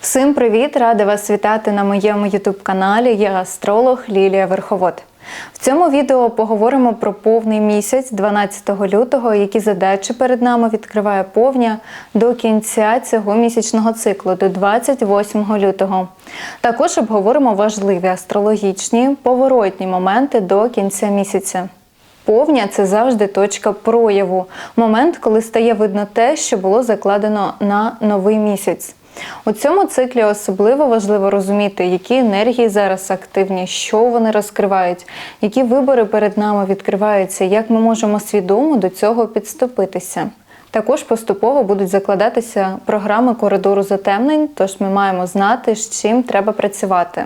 Всім привіт! Рада вас вітати на моєму youtube каналі. Я астролог Лілія Верховод. В цьому відео поговоримо про повний місяць 12 лютого, які задачі перед нами відкриває повня до кінця цього місячного циклу, до 28 лютого. Також обговоримо важливі астрологічні поворотні моменти до кінця місяця. Повня це завжди точка прояву, момент, коли стає видно те, що було закладено на новий місяць. У цьому циклі особливо важливо розуміти, які енергії зараз активні, що вони розкривають, які вибори перед нами відкриваються, як ми можемо свідомо до цього підступитися. Також поступово будуть закладатися програми коридору затемнень, тож ми маємо знати, з чим треба працювати.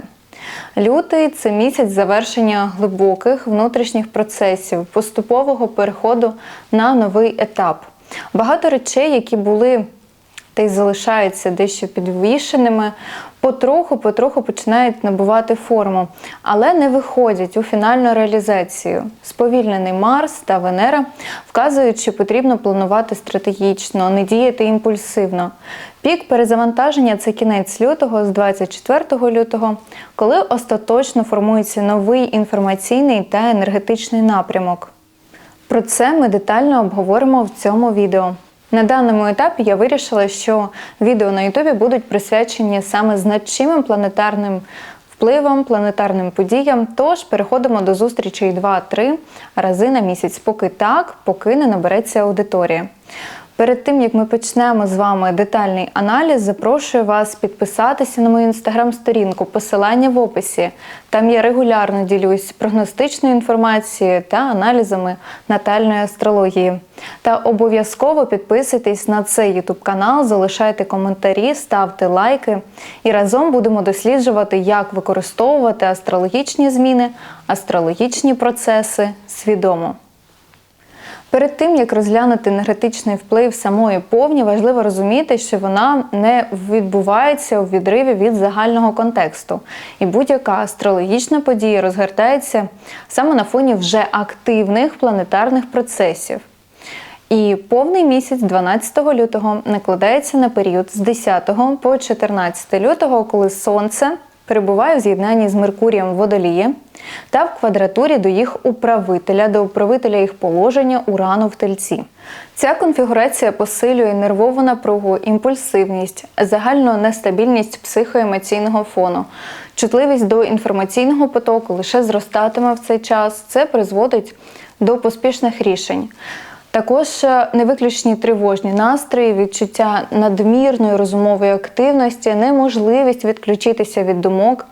Лютий це місяць завершення глибоких внутрішніх процесів, поступового переходу на новий етап. Багато речей, які були та й залишаються дещо підвішеними, потроху-потроху починають набувати форму, але не виходять у фінальну реалізацію. Сповільнений Марс та Венера вказують, що потрібно планувати стратегічно, не діяти імпульсивно. Пік перезавантаження це кінець лютого з 24 лютого, коли остаточно формується новий інформаційний та енергетичний напрямок. Про це ми детально обговоримо в цьому відео. На даному етапі я вирішила, що відео на Ютубі будуть присвячені саме значимим планетарним впливам, планетарним подіям. Тож переходимо до зустрічей 2-3 рази на місяць, поки так, поки не набереться аудиторія. Перед тим як ми почнемо з вами детальний аналіз, запрошую вас підписатися на мою інстаграм-сторінку, посилання в описі. Там я регулярно ділюсь прогностичною інформацією та аналізами натальної астрології. Та обов'язково підписуйтесь на цей ютуб канал, залишайте коментарі, ставте лайки і разом будемо досліджувати, як використовувати астрологічні зміни, астрологічні процеси свідомо. Перед тим як розглянути енергетичний вплив самої повні, важливо розуміти, що вона не відбувається у відриві від загального контексту. І будь-яка астрологічна подія розгортається саме на фоні вже активних планетарних процесів. І повний місяць 12 лютого накладається на період з 10 по 14 лютого, коли сонце перебуває в з'єднанні з Меркурієм водолії та в квадратурі до їх управителя, до управителя їх положення урану в тельці. Ця конфігурація посилює нервову напругу, імпульсивність, загальну нестабільність психоемоційного фону, чутливість до інформаційного потоку лише зростатиме в цей час. Це призводить до поспішних рішень. Також е, невиключні тривожні настрої, відчуття надмірної розумової активності, неможливість відключитися від думок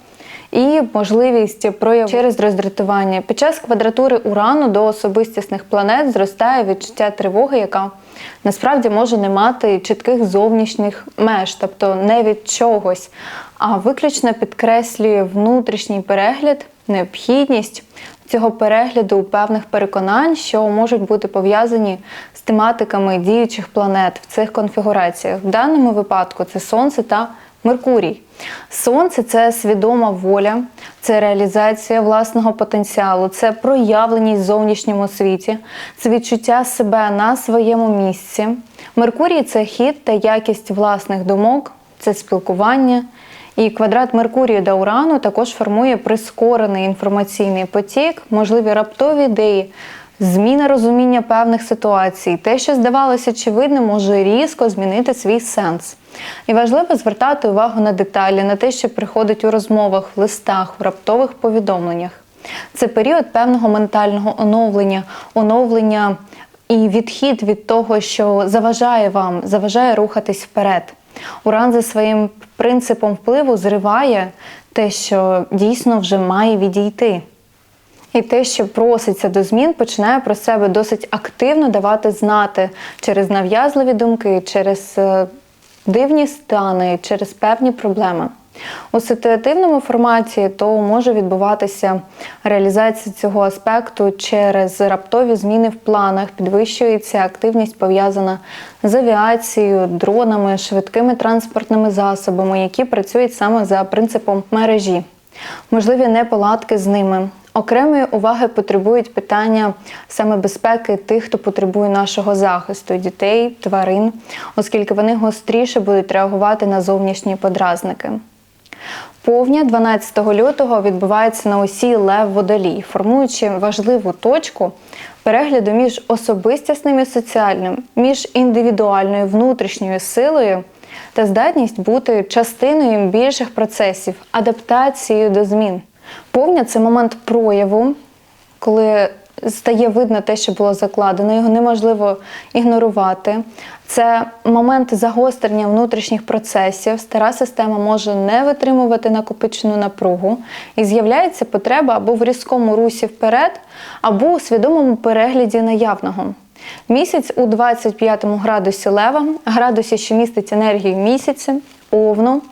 і можливість прояву через роздратування. Під час квадратури урану до особистісних планет зростає відчуття тривоги, яка насправді може не мати чітких зовнішніх меж, тобто не від чогось, а виключно підкреслює внутрішній перегляд, необхідність цього перегляду певних переконань, що можуть бути пов'язані з тематиками діючих планет в цих конфігураціях. В даному випадку це Сонце та Меркурій. Сонце це свідома воля, це реалізація власного потенціалу, це проявленість в зовнішньому світі, це відчуття себе на своєму місці. Меркурій це хід та якість власних думок, це спілкування. І квадрат Меркурію до Урану також формує прискорений інформаційний потік, можливі раптові ідеї, зміна розуміння певних ситуацій. Те, що здавалося очевидним, може різко змінити свій сенс. І важливо звертати увагу на деталі, на те, що приходить у розмовах, в листах, в раптових повідомленнях. Це період певного ментального оновлення, оновлення і відхід від того, що заважає вам, заважає рухатись вперед. Уран за своїм принципом впливу зриває те, що дійсно вже має відійти. І те, що проситься до змін, починає про себе досить активно давати знати через нав'язливі думки, через е, дивні стани, через певні проблеми. У ситуативному форматі то може відбуватися реалізація цього аспекту через раптові зміни в планах, підвищується активність пов'язана з авіацією, дронами, швидкими транспортними засобами, які працюють саме за принципом мережі, можливі неполадки з ними. Окремої уваги потребують питання саме безпеки тих, хто потребує нашого захисту дітей, тварин, оскільки вони гостріше будуть реагувати на зовнішні подразники. Повня 12 лютого відбувається на осі Лев Водолій, формуючи важливу точку перегляду між особистісним і соціальним, між індивідуальною внутрішньою силою та здатність бути частиною більших процесів, адаптацією до змін. Повня це момент прояву, коли стає видно те, що було закладено, його неможливо ігнорувати. Це момент загострення внутрішніх процесів. Стара система може не витримувати накопичену напругу, і з'являється потреба або в різкому русі вперед, або у свідомому перегляді наявного. Місяць у 25 градусі лева, градусі, що містить енергію місяця, повну.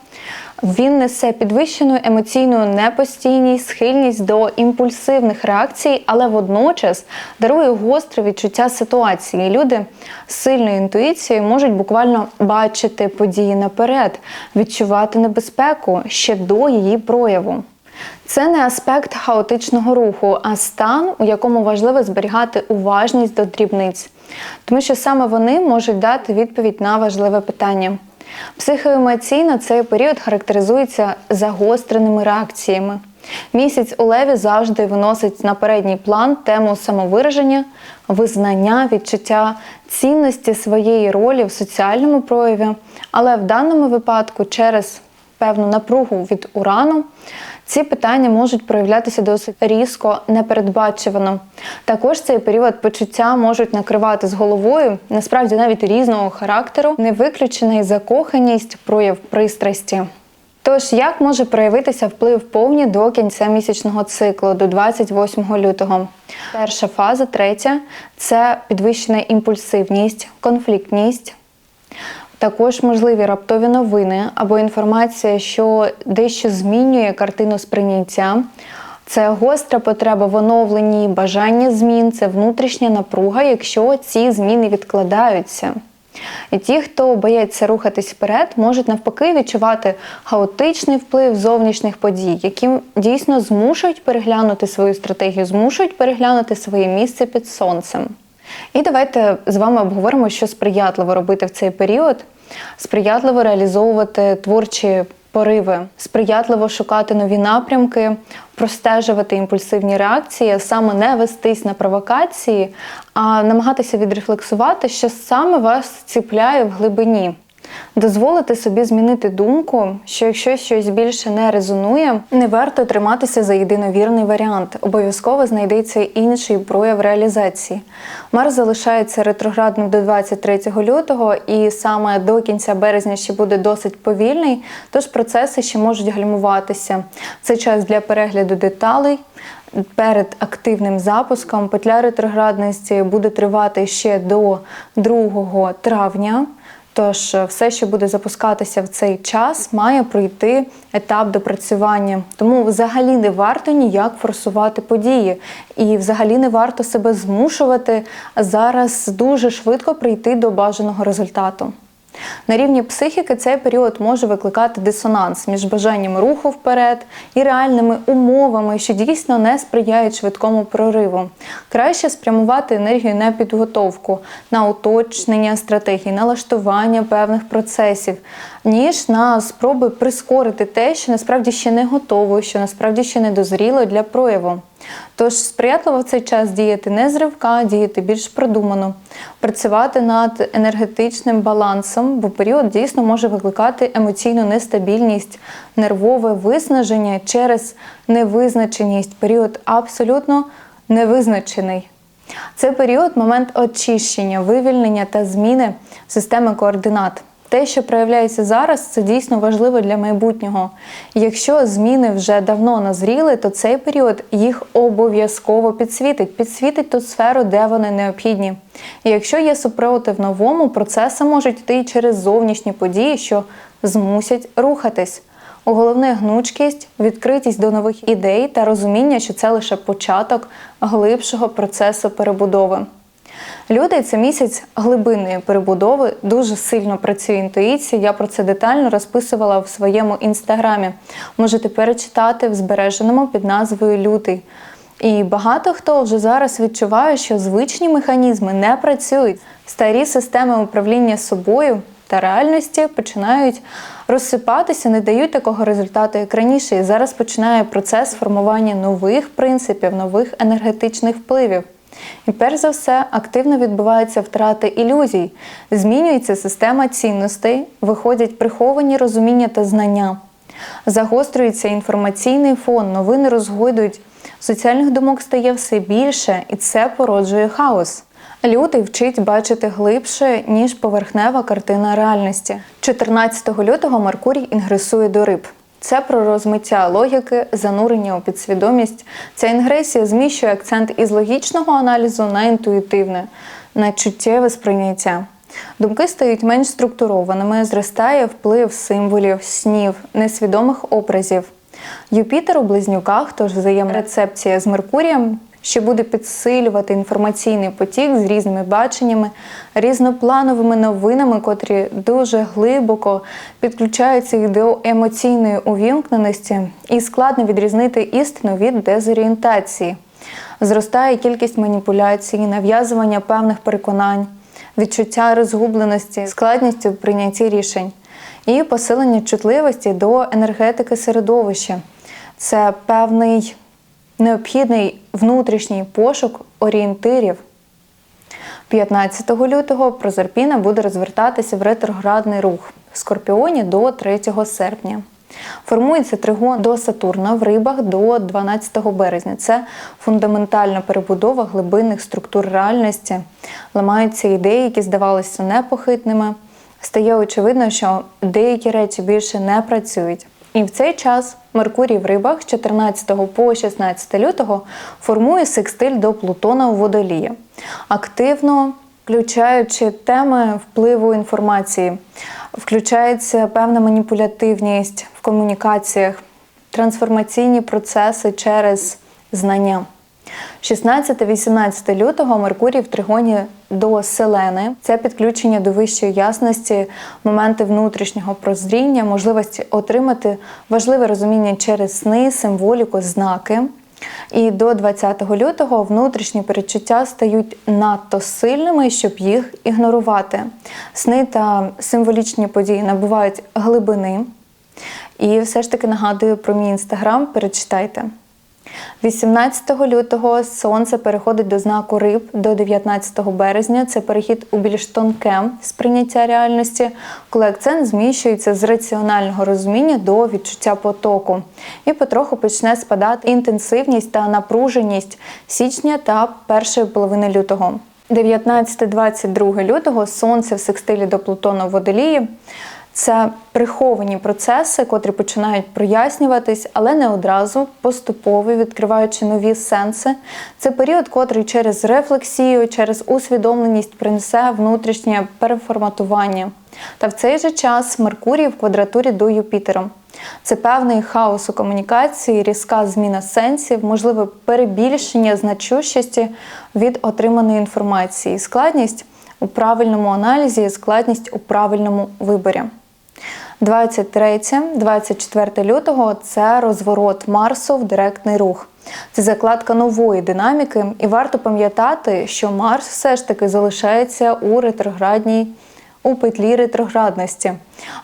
Він несе підвищену емоційну непостійність, схильність до імпульсивних реакцій, але водночас дарує гостре відчуття ситуації. Люди з сильною інтуїцією можуть буквально бачити події наперед, відчувати небезпеку ще до її прояву. Це не аспект хаотичного руху, а стан, у якому важливо зберігати уважність до дрібниць, тому що саме вони можуть дати відповідь на важливе питання. Психоемоційно цей період характеризується загостреними реакціями. Місяць у леві завжди виносить на передній план тему самовираження, визнання, відчуття цінності своєї ролі в соціальному прояві, але в даному випадку через певну напругу від урану ці питання можуть проявлятися досить різко, непередбачувано. Також цей період почуття можуть накривати з головою, насправді навіть різного характеру, не виключена і закоханість, прояв пристрасті. Тож, як може проявитися вплив повні до кінця місячного циклу, до 28 лютого? Перша фаза, третя це підвищена імпульсивність, конфліктність. Також можливі раптові новини або інформація, що дещо змінює картину сприйняття. Це гостра потреба в оновленні, бажання змін, це внутрішня напруга, якщо ці зміни відкладаються. І ті, хто боїться рухатись вперед, можуть навпаки відчувати хаотичний вплив зовнішніх подій, які дійсно змушують переглянути свою стратегію, змушують переглянути своє місце під сонцем. І давайте з вами обговоримо, що сприятливо робити в цей період, сприятливо реалізовувати творчі пориви, сприятливо шукати нові напрямки, простежувати імпульсивні реакції, саме не вестись на провокації, а намагатися відрефлексувати, що саме вас ціпляє в глибині. Дозволити собі змінити думку, що якщо щось більше не резонує, не варто триматися за єдиновірний варіант. Обов'язково знайдеться інший прояв реалізації. Марс залишається ретроградним до 23 лютого, і саме до кінця березня ще буде досить повільний, тож процеси ще можуть гальмуватися. Це час для перегляду деталей. Перед активним запуском петля ретроградності буде тривати ще до 2 травня. Тож е, все, що буде запускатися в цей час, має пройти етап допрацювання. Тому взагалі не варто ніяк форсувати події, і взагалі не варто себе змушувати зараз дуже швидко прийти до бажаного результату. На рівні психіки цей період може викликати дисонанс між бажанням руху вперед і реальними умовами, що дійсно не сприяють швидкому прориву. Краще спрямувати енергію на підготовку, на уточнення стратегії, налаштування певних процесів, ніж на спроби прискорити те, що насправді ще не готово, що насправді ще не дозріло для прояву. Тож сприятливо в цей час діяти не з ривка, діяти більш продумано, працювати над енергетичним балансом, бо період дійсно може викликати емоційну нестабільність, нервове виснаження через невизначеність. Період абсолютно невизначений. Це період момент очищення, вивільнення та зміни системи координат. Те, що проявляється зараз, це дійсно важливо для майбутнього. Якщо зміни вже давно назріли, то цей період їх обов'язково підсвітить, підсвітить ту сферу, де вони необхідні. І якщо є супротив новому, процеси можуть йти через зовнішні події, що змусять рухатись. Головне гнучкість, відкритість до нових ідей та розуміння, що це лише початок глибшого процесу перебудови. Люди це місяць глибинної перебудови, дуже сильно працює інтуїція. Я про це детально розписувала в своєму інстаграмі. Можете перечитати в збереженому під назвою Лютий. І багато хто вже зараз відчуває, що звичні механізми не працюють. Старі системи управління собою та реальності починають розсипатися, не дають такого результату, як раніше. І зараз починає процес формування нових принципів, нових енергетичних впливів. І перш за все активно відбуваються втрати ілюзій, змінюється система цінностей, виходять приховані розуміння та знання, загострюється інформаційний фон, новини розгойдують, соціальних думок стає все більше, і це породжує хаос. Люди вчить бачити глибше, ніж поверхнева картина реальності. 14 лютого Меркурій інгресує до риб. Це про розмиття логіки, занурення у підсвідомість. Ця інгресія зміщує акцент із логічного аналізу на інтуїтивне, на чуттєве сприйняття. Думки стають менш структурованими, зростає вплив символів, снів, несвідомих образів. Юпітер у близнюках, тож взаєморецепція з Меркурієм, що буде підсилювати інформаційний потік з різними баченнями, різноплановими новинами, котрі дуже глибоко підключаються до емоційної увімкненості, і складно відрізнити істину від дезорієнтації. Зростає кількість маніпуляцій, нав'язування певних переконань, відчуття розгубленості, складність у прийнятті рішень і посилення чутливості до енергетики середовища. Це певний необхідний внутрішній пошук орієнтирів. 15 лютого Прозерпіна буде розвертатися в ретроградний рух в Скорпіоні до 3 серпня. Формується тригон до Сатурна в рибах до 12 березня. Це фундаментальна перебудова глибинних структур реальності. Ламаються ідеї, які здавалися непохитними. Стає очевидно, що деякі речі більше не працюють. І в цей час Меркурій в рибах з 14 по 16 лютого формує секстиль до Плутона у водолії, активно включаючи теми впливу інформації, включається певна маніпулятивність в комунікаціях, трансформаційні процеси через знання. 16-18 лютого Меркурій в тригоні до Селени. Це підключення до вищої ясності, моменти внутрішнього прозріння, можливості отримати важливе розуміння через сни, символіку, знаки. І до 20 лютого внутрішні перечуття стають надто сильними, щоб їх ігнорувати. Сни та символічні події набувають глибини. І все ж таки нагадую про мій інстаграм, перечитайте. 18 лютого сонце переходить до знаку риб до 19 березня. Це перехід у більш тонке сприйняття реальності, коли акцент зміщується з раціонального розуміння до відчуття потоку. І потроху почне спадати інтенсивність та напруженість січня та першої половини лютого. 19-22 лютого сонце в секстилі до Плутона в водолії. Це приховані процеси, котрі починають прояснюватись, але не одразу, поступово відкриваючи нові сенси. Це період, котрий через рефлексію, через усвідомленість принесе внутрішнє переформатування. Та в цей же час Меркурій в квадратурі до Юпітера. Це певний хаос у комунікації, різка зміна сенсів, можливе перебільшення значущості від отриманої інформації, складність у правильному аналізі, складність у правильному виборі. 23-24 лютого це розворот Марсу в директний рух. Це закладка нової динаміки, і варто пам'ятати, що Марс все ж таки залишається у ретроградній у петлі ретроградності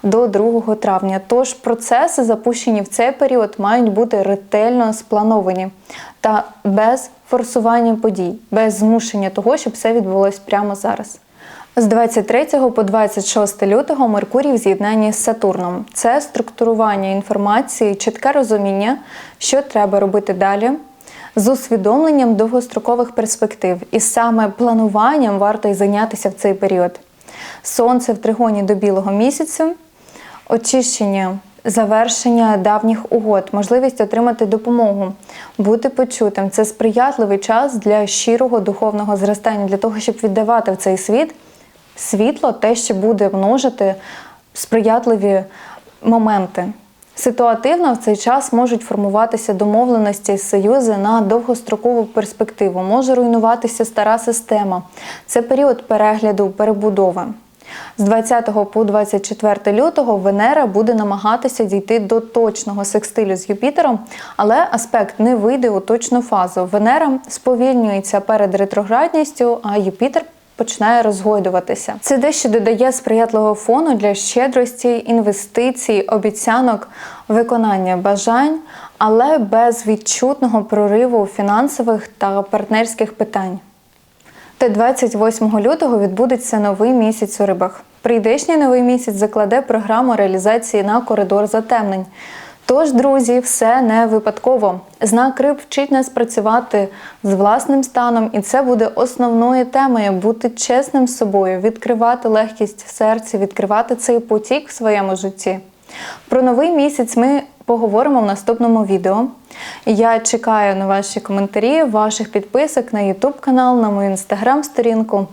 до 2 травня. Тож процеси, запущені в цей період, мають бути ретельно сплановані та без форсування подій, без змушення того, щоб все відбулось прямо зараз. З 23 по 26 лютого Меркурій в з'єднанні з Сатурном. Це структурування інформації, чітке розуміння, що треба робити далі, з усвідомленням довгострокових перспектив. І саме плануванням варто й зайнятися в цей період. Сонце в тригоні до білого місяця, очищення. Завершення давніх угод, можливість отримати допомогу, бути почутим це сприятливий час для щирого духовного зростання, для того, щоб віддавати в цей світ світло, те, що буде множити сприятливі моменти. Ситуативно в цей час можуть формуватися домовленості союзи на довгострокову перспективу, може руйнуватися стара система. Це період перегляду, перебудови. З 20 по 24 лютого Венера буде намагатися дійти до точного секстилю з Юпітером, але аспект не вийде у точну фазу. Венера сповільнюється перед ретроградністю, а Юпітер починає розгойдуватися. Це дещо додає сприятливого фону для щедрості, інвестицій, обіцянок, виконання бажань, але без відчутного прориву фінансових та партнерських питань. Та 28 лютого відбудеться новий місяць у рибах. Прийдешній новий місяць закладе програму реалізації на коридор затемнень. Тож, друзі, все не випадково. Знак риб вчить нас працювати з власним станом, і це буде основною темою бути чесним з собою, відкривати легкість в серці, відкривати цей потік в своєму житті. Про новий місяць ми поговоримо в наступному відео. Я чекаю на ваші коментарі, ваших підписок на YouTube канал, на мою інстаграм-сторінку.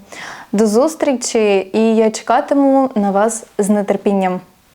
До зустрічі і я чекатиму на вас з нетерпінням.